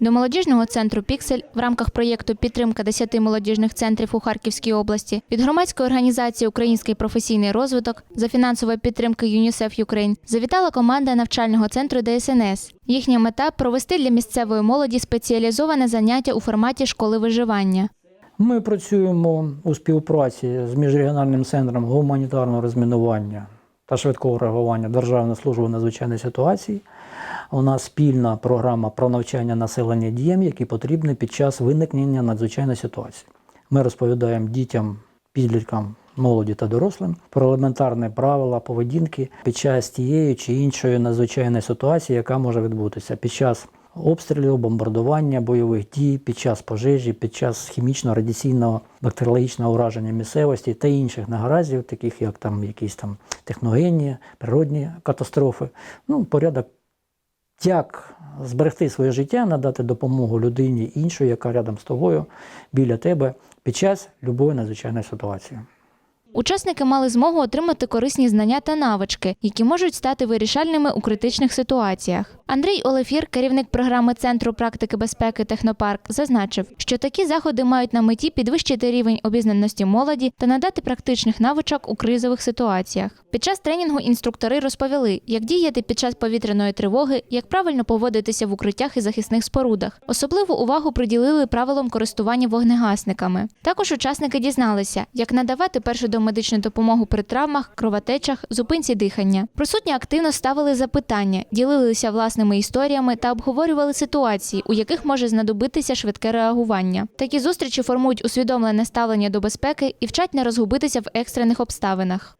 До молодіжного центру Піксель в рамках проєкту Підтримка 10 молодіжних центрів у Харківській області від громадської організації Український професійний розвиток за фінансової підтримки ЮНІСЕФ Юкрейн завітала команда навчального центру ДСНС. Їхня мета провести для місцевої молоді спеціалізоване заняття у форматі школи виживання. Ми працюємо у співпраці з міжрегіональним центром гуманітарного розмінування та швидкого реагування Державної служби надзвичайної ситуації. У нас спільна програма про навчання населення діям, які потрібні під час виникнення надзвичайної ситуації. Ми розповідаємо дітям, підліткам, молоді та дорослим про елементарні правила поведінки під час тієї чи іншої надзвичайної ситуації, яка може відбутися під час обстрілів, бомбардування, бойових дій, під час пожежі, під час хімічного, радіаційного, бактеріологічного ураження місцевості та інших нагаразів, таких як там якісь там техногенні, природні катастрофи. Ну, порядок, як зберегти своє життя, надати допомогу людині іншої, яка рядом з тобою, біля тебе, під час любої надзвичайної ситуації. Учасники мали змогу отримати корисні знання та навички, які можуть стати вирішальними у критичних ситуаціях. Андрій Олефір, керівник програми Центру практики безпеки Технопарк, зазначив, що такі заходи мають на меті підвищити рівень обізнаності молоді та надати практичних навичок у кризових ситуаціях. Під час тренінгу інструктори розповіли, як діяти під час повітряної тривоги, як правильно поводитися в укриттях і захисних спорудах. Особливу увагу приділили правилам користування вогнегасниками. Також учасники дізналися, як надавати першу домедичну допомогу при травмах, кровотечах, зупинці дихання. Присутні активно ставили запитання, ділилися власними історіями та обговорювали ситуації, у яких може знадобитися швидке реагування. Такі зустрічі формують усвідомлене ставлення до безпеки і вчать не розгубитися в екстрених обставинах.